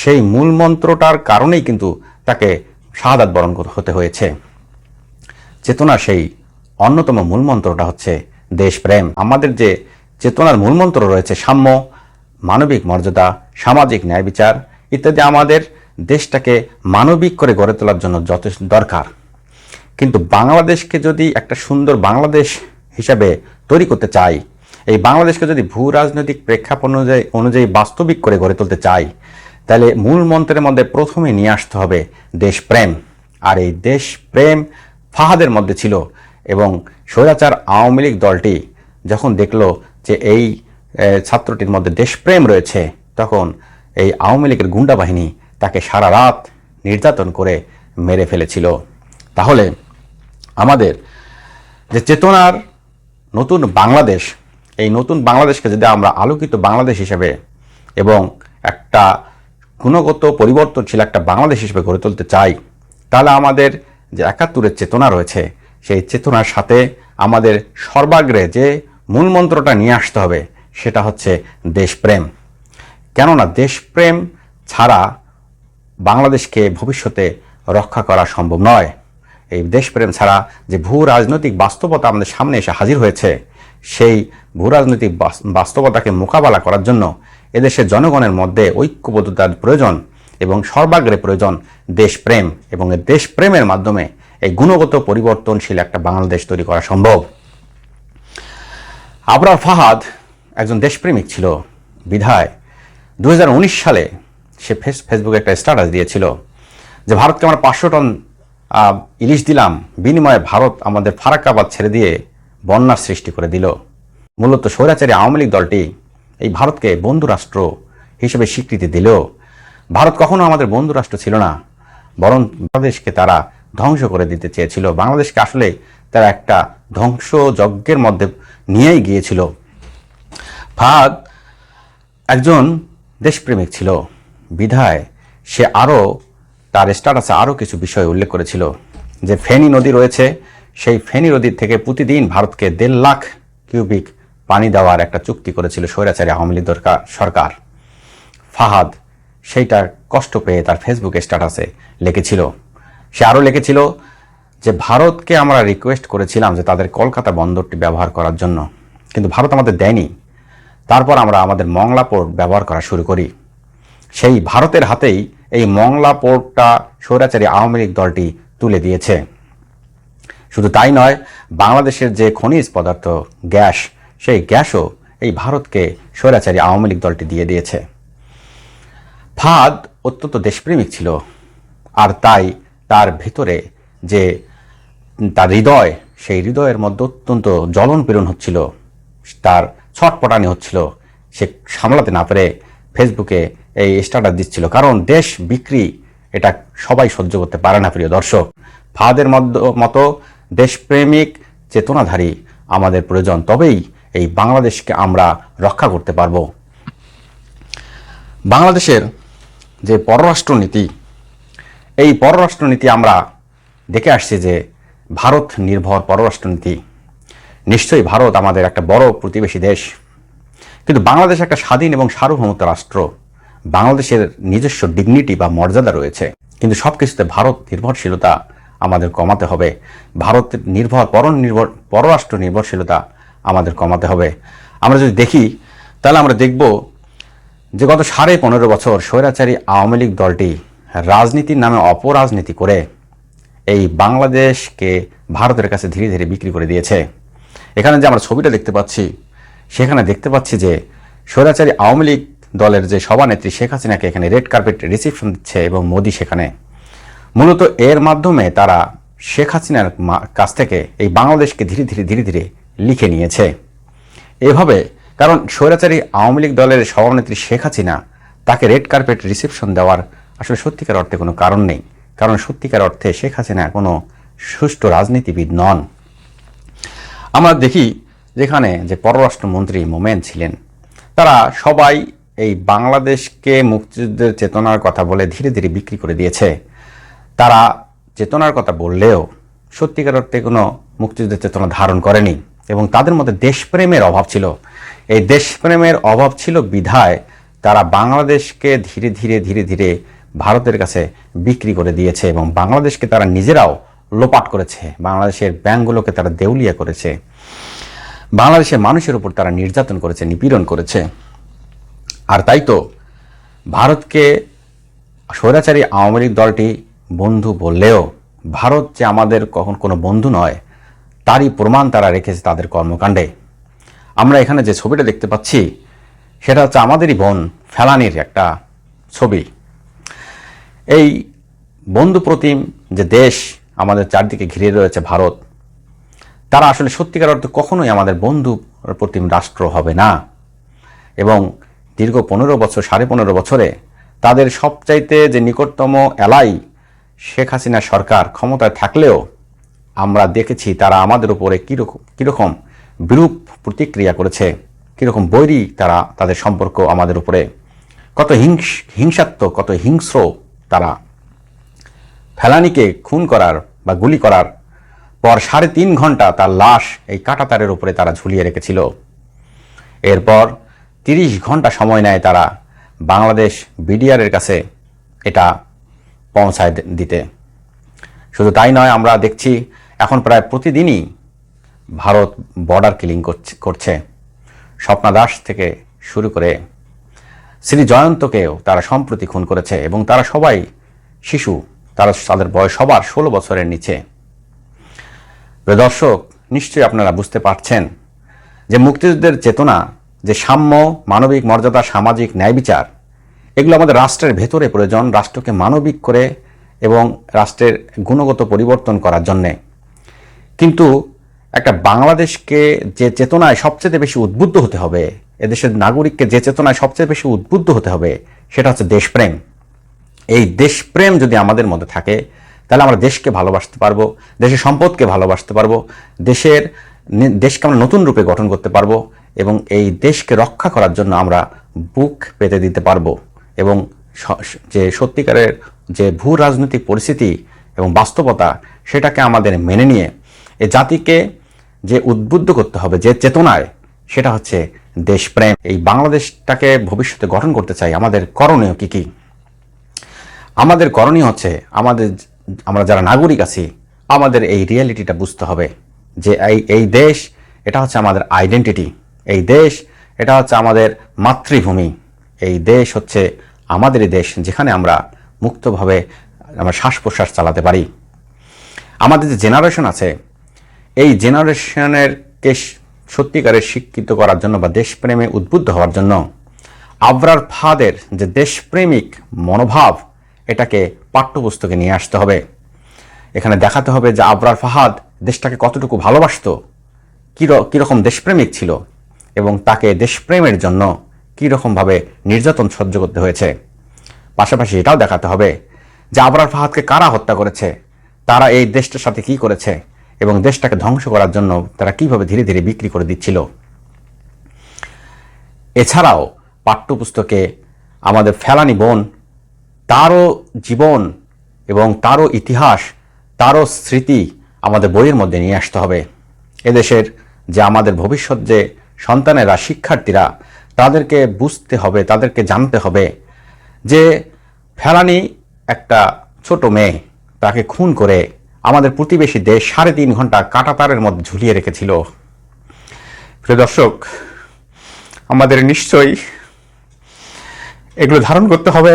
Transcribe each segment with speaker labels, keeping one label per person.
Speaker 1: সেই মূল মন্ত্রটার কারণেই কিন্তু তাকে শাহাদাত বরণ হতে হয়েছে। চেতনা সেই অন্যতম মূলমন্ত্রটা হচ্ছে দেশপ্রেম। আমাদের যে চেতনার মূলমন্ত্র রয়েছে, সাম্য, মানবিক মর্যাদা, সামাজিক ন্যায় বিচার, ইত্যাদি আমাদের দেশটাকে মানবিক করে গড়ে তোলার জন্য যথেষ্ট দরকার। কিন্তু বাংলাদেশকে যদি একটা সুন্দর বাংলাদেশ হিসাবে তৈরি করতে চাই, এই বাংলাদেশকে যদি ভূ রাজনৈতিক প্রেক্ষাপট অনুযায়ী অনুযায়ী বাস্তবিক করে গড়ে তুলতে চাই তাহলে মূল মন্ত্রের মধ্যে প্রথমে নিয়ে আসতে হবে দেশপ্রেম। আর এই দেশপ্রেম ফাহাদের মধ্যে ছিল এবং স্বৈরাচার আওয়ামী লীগ দলটি যখন দেখল যে এই ছাত্রটির মধ্যে দেশপ্রেম রয়েছে, তখন এই আওয়ামী লীগের গুন্ডা বাহিনী তাকে সারা রাত নির্যাতন করে মেরে ফেলেছিল। তাহলে আমাদের যে চেতনার নতুন বাংলাদেশ, এই নতুন বাংলাদেশকে যদি আমরা আলোকিত বাংলাদেশ হিসেবে এবং একটা গুণগত পরিবর্তনশীল একটা বাংলাদেশ হিসেবে গড়ে তুলতে চাই, তাহলে আমাদের যে একাত্তরের চেতনা রয়েছে, সেই চেতনার সাথে আমাদের সর্বাগ্রে যে মূলমন্ত্রটা নিয়ে আসতে হবে, সেটা হচ্ছে দেশপ্রেম। কেননা দেশপ্রেম ছাড়া বাংলাদেশকে ভবিষ্যতে রক্ষা করা সম্ভব নয়। এই দেশপ্রেম ছাড়া যে ভূ রাজনৈতিক বাস্তবতা আমাদের সামনে এসে হাজির হয়েছে, সেই ভূ রাজনৈতিক বাস্তবতাকে মোকাবেলা করার জন্য এদেশের জনগণের মধ্যে ঐক্যবদ্ধতার প্রয়োজন এবং সর্বাগ্রে প্রয়োজন দেশপ্রেম এবং দেশপ্রেমের মাধ্যমে এই গুণগত পরিবর্তনশীল একটা বাংলাদেশ তৈরি করা সম্ভব। আবরার ফাহাদ একজন দেশপ্রেমিক ছিল, বিধায়। দু হাজার উনিশ সালে সে ফেস, ফেসবুকে একটা স্ট্যাটাস দিয়েছিল যে, ভারতকে আমরা পাঁচশো টন ইলিশ দিলাম, বিনিময়ে ভারত আমাদের ফারাক্কাবাদ ছেড়ে দিয়ে বন্যার সৃষ্টি করে দিল। মূলত স্বৈরাচারী আওয়ামী লীগ দলটি এই ভারতকে বন্ধু রাষ্ট্র হিসেবে স্বীকৃতি দিলেও ভারত কখনো আমাদের বন্ধু রাষ্ট্র ছিল না, বরং বাংলাদেশকে তারা ধ্বংস করে দিতে চেয়েছিল। বাংলাদেশকে আসলে তারা একটা ধ্বংস যজ্ঞের মধ্যে নিয়েই গিয়েছিল। ফাহাদ একজন দেশপ্রেমিক ছিল। বিধায় সে আরও তার স্ট্যাটাসে আরও কিছু বিষয় উল্লেখ করেছিল। যে ফেনী নদী রয়েছে, সেই ফেনী নদীর থেকে প্রতিদিন ভারতকে দেড় লাখ কিউবিক পানি দেওয়ার একটা চুক্তি করেছিল স্বৈরাচারী আওয়ামী লীগ দরকার সরকার। ফাহাদ সেইটার কষ্ট পেয়ে তার ফেসবুক স্ট্যাটাসে লিখেছিল সে আরও লিখেছিল যে, ভারতকে আমরা রিকোয়েস্ট করেছিলাম যে তাদের কলকাতা বন্দরটি ব্যবহার করার জন্য। কিন্তু ভারত আমাদের দেয়নি। তারপর আমরা আমাদের মংলা পোর্ট ব্যবহার করা শুরু করি। সেই ভারতের হাতেই এই মংলা পোর্টটা স্বৈরাচারী আওয়ামী লীগ দলটি তুলে দিয়েছে। শুধু তাই নয়, বাংলাদেশের যে খনিজ পদার্থ, গ্যাস সেই গ্যাসও এই ভারতকে স্বৈরাচারী আওয়ামী লীগ দলটি দিয়ে দিয়েছে। ফাদ অত্যন্ত দেশপ্রেমিক ছিল। আর তাই তার ভিতরে যে তার হৃদয়, সেই হৃদয়ের মধ্যে অত্যন্ত জ্বলন পীড়ন হচ্ছিল। তার ছটপটানি হচ্ছিল। সে সামলাতে না পেরে ফেসবুকে এই স্ট্যাটাস দিচ্ছিল। কারণ দেশ বিক্রি, এটা সবাই সহ্য করতে পারে না, প্রিয় দর্শক। ফাদের মতো দেশপ্রেমিক চেতনাধারী আমাদের প্রয়োজন। তবেই এই বাংলাদেশকে আমরা রক্ষা করতে পারব। বাংলাদেশের যে পররাষ্ট্রনীতি, এই পররাষ্ট্রনীতি আমরা দেখে আসছি যে ভারত নির্ভর পররাষ্ট্রনীতি। নিশ্চয়ই ভারত আমাদের একটা বড় প্রতিবেশী দেশ। কিন্তু বাংলাদেশ একটা স্বাধীন এবং সার্বভৌমত্ব রাষ্ট্র। বাংলাদেশের নিজস্ব ডিগনিটি বা মর্যাদা রয়েছে। কিন্তু সব কিছুতে ভারত নির্ভরশীলতা আমাদের কমাতে হবে। ভারতের নির্ভর পর নির্ভর পররাষ্ট্র নির্ভরশীলতা আমাদের কমাতে হবে। আমরা যদি দেখি, তাহলে আমরা দেখব যে গত সাড়ে পনেরো বছর স্বৈরাচারী আওয়ামী লীগ দলটি রাজনীতির নামে অপরাজনীতি করে এই বাংলাদেশকে ভারতের কাছে ধীরে ধীরে বিক্রি করে দিয়েছে। এখানে যে আমরা ছবিটা দেখতে পাচ্ছি, সেখানে দেখতে পাচ্ছি যে স্বৈরাচারী আওয়ামী লীগ দলের যে সভানেত্রী শেখ হাসিনাকে এখানে রেড কার্পেট রিসিপশন দিচ্ছে এবং মোদি সেখানে। মূলত এর মাধ্যমে তারা শেখ হাসিনার কাছ থেকে এই বাংলাদেশকে ধীরে ধীরে ধীরে ধীরে লিখে নিয়েছে। এভাবে, কারণ স্বৈরাচারী আওয়ামী লীগ দলের সভানেত্রী শেখ হাসিনা তাকে রেড কার্পেট রিসেপশন দেওয়ার আসলে সত্যিকার অর্থে কোনো কারণ নেই। কারণ সত্যিকার অর্থে শেখ হাসিনা কোনো সুষ্ঠু রাজনীতিবিদ নন। আমরা দেখি যেখানে যে পররাষ্ট্রমন্ত্রী মোমেন ছিলেন। তারা সবাই এই বাংলাদেশকে মুক্তিযুদ্ধের চেতনার কথা বলে ধীরে ধীরে বিক্রি করে দিয়েছে। তারা চেতনার কথা বললেও সত্যিকার অর্থে কোনো মুক্তিযুদ্ধের চেতনা ধারণ করেনি। এবং তাদের মধ্যে দেশপ্রেমের অভাব ছিল। এই দেশপ্রেমের অভাব ছিল বিধায় তারা বাংলাদেশকে ধীরে ধীরে ধীরে ধীরে ভারতের কাছে বিক্রি করে দিয়েছে এবং বাংলাদেশকে তারা নিজেরাও লোপাট করেছে। বাংলাদেশের ব্যাংকগুলোকে তারা দেউলিয়া করেছে। বাংলাদেশের মানুষের উপর তারা নির্যাতন করেছে, নিপীড়ন করেছে। আর তাই তো ভারতকে স্বৈরাচারী আওয়ামী লীগ দলটি বন্ধু বললেও ভারত যে আমাদের কখন কোনো বন্ধু নয় তারই প্রমাণ তারা রেখেছে তাদের কর্মকাণ্ডে। আমরা এখানে যে ছবিটা দেখতে পাচ্ছি, সেটা হচ্ছে আমাদেরই বোন ফেলানির একটা ছবি। এই বন্ধু প্রতিম যে দেশ আমাদের চারদিকে ঘিরে রয়েছে ভারত, তারা আসলে সত্যিকার অর্থে কখনোই আমাদের বন্ধু প্রতিম রাষ্ট্র হবে না। এবং দীর্ঘ পনেরো বছর, সাড়ে পনেরো বছরে তাদের সবচাইতে যে নিকটতম এলাই শেখ হাসিনা সরকার ক্ষমতায় থাকলেও আমরা দেখেছি তারা আমাদের উপরে কীরকম কীরকম বিরূপ প্রতিক্রিয়া করেছে, কীরকম বৈরী তারা তাদের সম্পর্ক আমাদের উপরে, কত হিংস, হিংসাত্মক, কত হিংস্র তারা। ফেলানিকে খুন করার বা গুলি করার পর সাড়ে তিন ঘণ্টা তার লাশ এই কাঁটাতারের উপরে তারা ঝুলিয়ে রেখেছিল। এরপর তিরিশ ঘণ্টা সময় নেয় তারা বাংলাদেশ বিডিআরের কাছে এটা পৌঁছায় দিতে। শুধু তাই নয়, আমরা দেখছি এখন প্রায় প্রতিদিনই ভারত বর্ডার কিলিং করছে স্বপ্না দাস থেকে শুরু করে শ্রী জয়ন্তকেও তারা সম্প্রতি খুন করেছে এবং তারা সবাই শিশু, তারা তাদের বয়স সবার ষোলো বছরের নিচে। দর্শক, নিশ্চয়ই আপনারা বুঝতে পারছেন যে মুক্তিযুদ্ধের চেতনা, যে সাম্য, মানবিক মর্যাদা, সামাজিক ন্যায় বিচার, এগুলো আমাদের রাষ্ট্রের ভেতরে প্রয়োজন, রাষ্ট্রকে মানবিক করে এবং রাষ্ট্রের গুণগত পরিবর্তন করার জন্যে। কিন্তু একটা বাংলাদেশকে যে চেতনায় সবচেয়ে বেশি উদ্বুদ্ধ হতে হবে, এদেশের নাগরিককে যে চেতনায় সবচেয়ে বেশি উদ্বুদ্ধ হতে হবে, সেটা হচ্ছে দেশপ্রেম। এই দেশপ্রেম যদি আমাদের মধ্যে থাকে, তাহলে আমরা দেশকে ভালোবাসতে পারব, দেশের সম্পদকে ভালোবাসতে পারব, দেশের দেশকে আমরা নতুন রূপে গঠন করতে পারব, এবং এই দেশকে রক্ষা করার জন্য আমরা বুক পেতে দিতে পারব। এবং যে সত্যিকারের যে ভূ রাজনৈতিক পরিস্থিতি এবং বাস্তবতা, সেটাকে আমাদের মেনে নিয়ে এ জাতিকে যে উদ্বুদ্ধ করতে হবে, যে চেতনায়, সেটা হচ্ছে দেশপ্রেম। এই বাংলাদেশটাকে ভবিষ্যতে গঠন করতে চাই, আমাদের করণীয় কি কি? আমাদের করণীয় হচ্ছে, আমাদের আমরা যারা নাগরিক আছি, আমাদের এই রিয়েলিটিটা বুঝতে হবে যে এই এই দেশ, এটা হচ্ছে আমাদের আইডেন্টিটি। এই দেশ, এটা হচ্ছে আমাদের মাতৃভূমি। এই দেশ হচ্ছে আমাদেরই দেশ যেখানে আমরা মুক্তভাবে, আমরা শ্বাস প্রশ্বাস চালাতে পারি। আমাদের যে জেনারেশন আছে এই জেনারেশনের কে সত্যিকারের শিক্ষিত করার জন্য বা দেশপ্রেমে উদ্বুদ্ধ হওয়ার জন্য আবরার ফাদের যে দেশপ্রেমিক মনোভাব, এটাকে পাঠ্যপুস্তকে নিয়ে আসতে হবে। এখানে দেখাতে হবে যে আবরার ফাহাদ দেশটাকে কতটুকু ভালোবাসত কীরকম দেশপ্রেমিক ছিল এবং তাকে দেশপ্রেমের জন্য কীরকমভাবে নির্যাতন সহ্য করতে হয়েছে। পাশাপাশি এটাও দেখাতে হবে যে আবরার ফাহাদকে কারা হত্যা করেছে, তারা এই দেশটার সাথে কি করেছে এবং দেশটাকে ধ্বংস করার জন্য তারা কীভাবে ধীরে ধীরে বিক্রি করে দিচ্ছিল। এছাড়াও পাঠ্যপুস্তকে আমাদের ফেলানি বোন, তারও জীবন এবং তারও ইতিহাস, তারও স্মৃতি আমাদের বইয়ের মধ্যে নিয়ে আসতে হবে। এদেশের যে আমাদের ভবিষ্যৎ, যে সন্তানেরা, শিক্ষার্থীরা, তাদেরকে বুঝতে হবে, তাদেরকে জানতে হবে যে ফেলানি একটা ছোট মেয়ে, তাকে খুন করে আমাদের প্রতিবেশী দেশ সাড়ে তিন ঘণ্টা কাটাতারের মধ্যে ঝুলিয়ে রেখেছিল। প্রিয় দর্শক, আমাদের নিশ্চয়ই এগুলো ধারণ করতে হবে।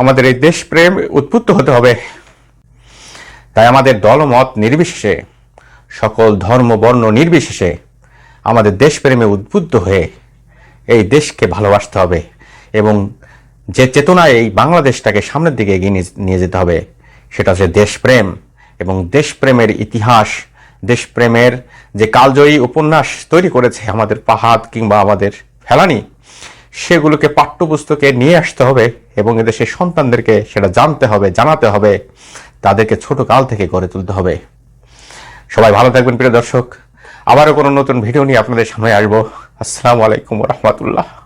Speaker 1: আমাদের এই দেশপ্রেম উদ্বুদ্ধ হতে হবে। তাই আমাদের দলমত নির্বিশেষে, সকল ধর্ম, বর্ণ নির্বিশেষে আমাদের দেশপ্রেমে উদ্বুদ্ধ হয়ে এই দেশকে ভালোবাসতে হবে এবং যে চেতনায় এই বাংলাদেশটাকে সামনের দিকে এগিয়ে নিয়ে যেতে হবে। সেটা হচ্ছে দেশপ্রেম এবং দেশপ্রেমের ইতিহাস, দেশপ্রেমের যে কালজয়ী উপন্যাস তৈরি করেছে আমাদের পাহাদ কিংবা আমাদের ফেলানি, সেগুলোকে পাঠ্যপুস্তকে নিয়ে আসতে হবে এবং এদেশের সন্তানদেরকে সেটা জানতে হবে, জানাতে হবে, তাদেরকে ছোট কাল থেকে গড়ে তুলতে হবে। সবাই ভালো থাকবেন প্রিয় দর্শক। আবারও কোনো নতুন ভিডিও নিয়ে আপনাদের সামনে আসব। আসসালামু আলাইকুম রহমতুল্লাহ।